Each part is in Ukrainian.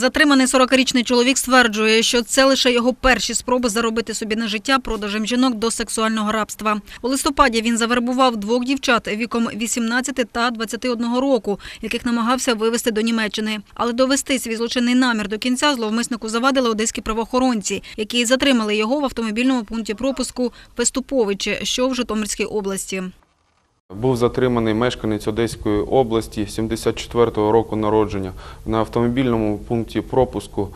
Затриманий 40-річний чоловік стверджує, що це лише його перші спроби заробити собі на життя продажем жінок до сексуального рабства. У листопаді він завербував двох дівчат віком 18 та 21 року, яких намагався вивезти до Німеччини. Але довести свій злочинний намір до кінця зловмиснику завадили одеські правоохоронці, які затримали його в автомобільному пункті пропуску Пеступовичі, що в Житомирській області. Був затриманий мешканець Одеської області 74-го року народження на автомобільному пункті пропуску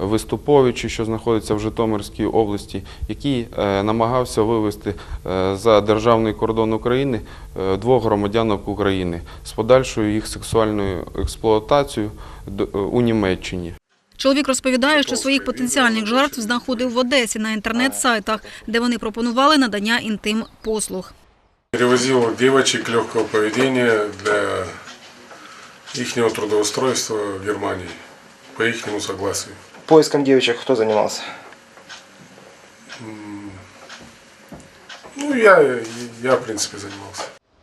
Виступовичі, що знаходиться в Житомирській області, який е, намагався вивезти е, за державний кордон України е, двох громадянок України з подальшою їх сексуальною експлуатацією е, у Німеччині. Чоловік розповідає, що своїх потенціальних жертв знаходив в Одесі на інтернет-сайтах, де вони пропонували надання інтим-послуг. Перевозил девочек легкого поведения для их трудоустройства в Германии по их согласию. Поиском девочек кто занимался? Ну, я, я в принципе занимался.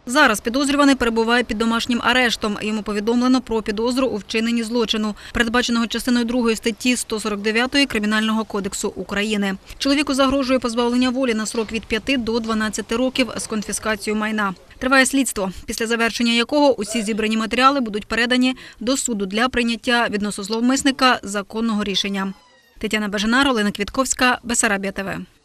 Зараз підозрюваний перебуває під домашнім арештом. Йому повідомлено про підозру у вчиненні злочину, передбаченого частиною 2 статті 149 Кримінального кодексу України. Чоловіку загрожує позбавлення волі на срок від 5 до 12 років з конфіскацією майна. Триває слідство, після завершення якого усі зібрані матеріали будуть передані до суду для прийняття відносно зловмисника законного рішення. Тетяна Бежанар, Олена Квітковська, Бесарабія ТВ.